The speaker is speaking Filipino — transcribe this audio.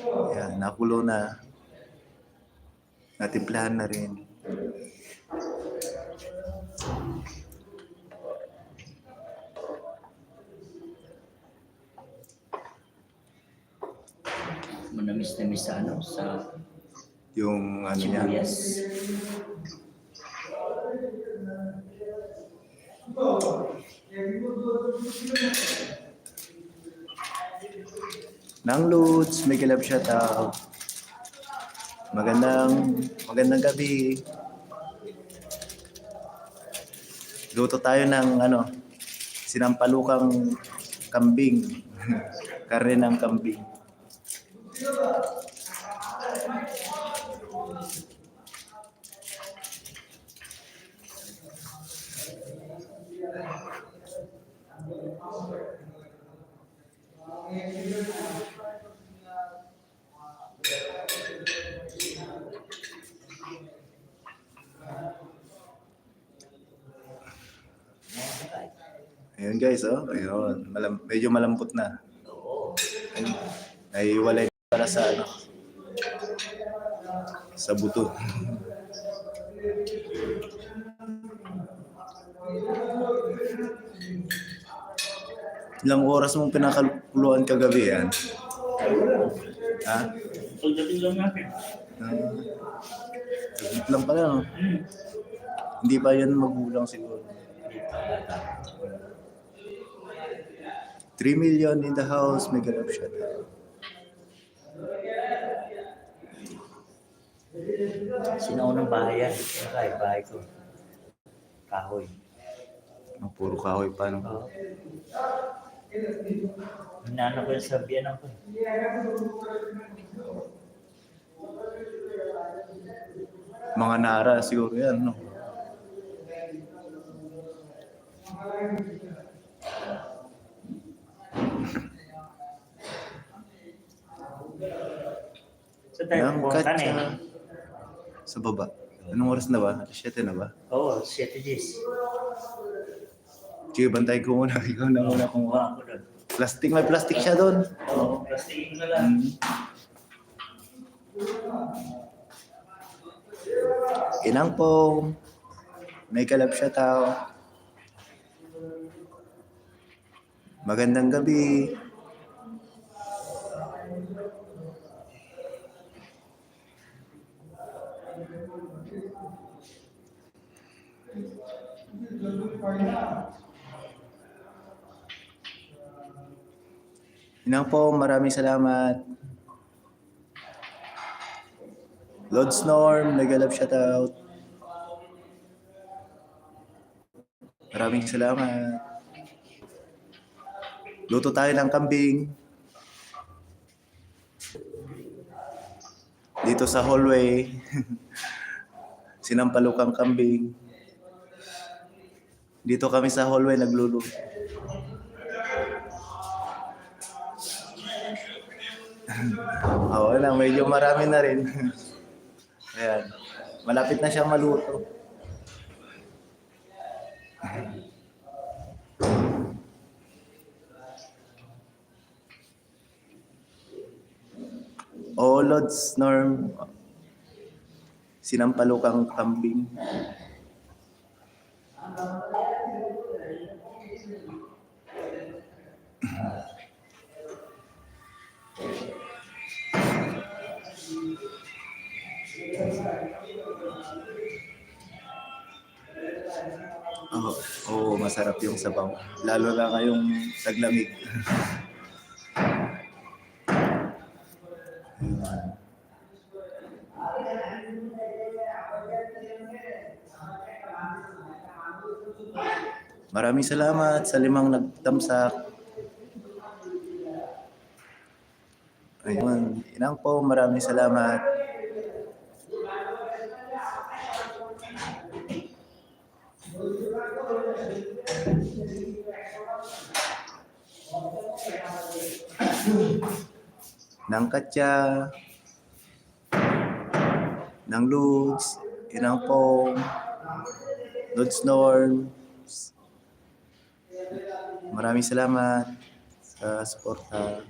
Ayan, nakulo na. Natimplahan na rin. Manamis na sa ano, sa Yung ano niya. sibuyas. Nang Lutz, may kilab tao. Magandang, magandang gabi. Luto tayo ng ano, sinampalukang kambing. Karne ng kambing. Ayun guys, oh. Ayun. Malam, medyo malambot na. Oo. Naiwalay para sa ano. Sa buto. Ilang oras mong pinakuluan kagabi yan? Ha? Pagdating lang natin. Uh, lang pala, no? Hmm. Hindi pa yan magulang siguro. 3 million in the house, may ganap siya. Sinaunang bahay yan. Bahay, bahay ko. Kahoy. Ang puro kahoy pa, no? Oo. Hinanap ko yung sa biyanan ko. Mga nara siguro yan, no? Sa tayo Yang pumunta na katsa. eh. Sa baba. Anong oras na ba? Alas 7 na ba? Oo, 7 days. Sige, bantay ko muna. Ikaw na muna kung Kumuha ako doon. Plastic, may plastic siya doon. Oo, plastikin ko na lang. Mm. Inang po. May kalab siya tao. Magandang gabi. Inang po, maraming salamat. Lord Storm, nagalap shout out. Maraming salamat. Luto tayo ng kambing. Dito sa hallway. Sinampalukang kambing. Dito kami sa hallway nagluluto. Oo na, medyo marami na rin. Ayan. Malapit na siyang maluto. Oo, Lods, Norm. Sinampalukang kambing. Oo, oo, masarap yung sabaw. Lalo na ngayong taglamig. Maraming salamat sa limang nagtamsak. Ayun, inang po, maraming salamat. ng Katya, ng Ludes, inang Pong, Ludes Norm. Maraming salamat sa suporta.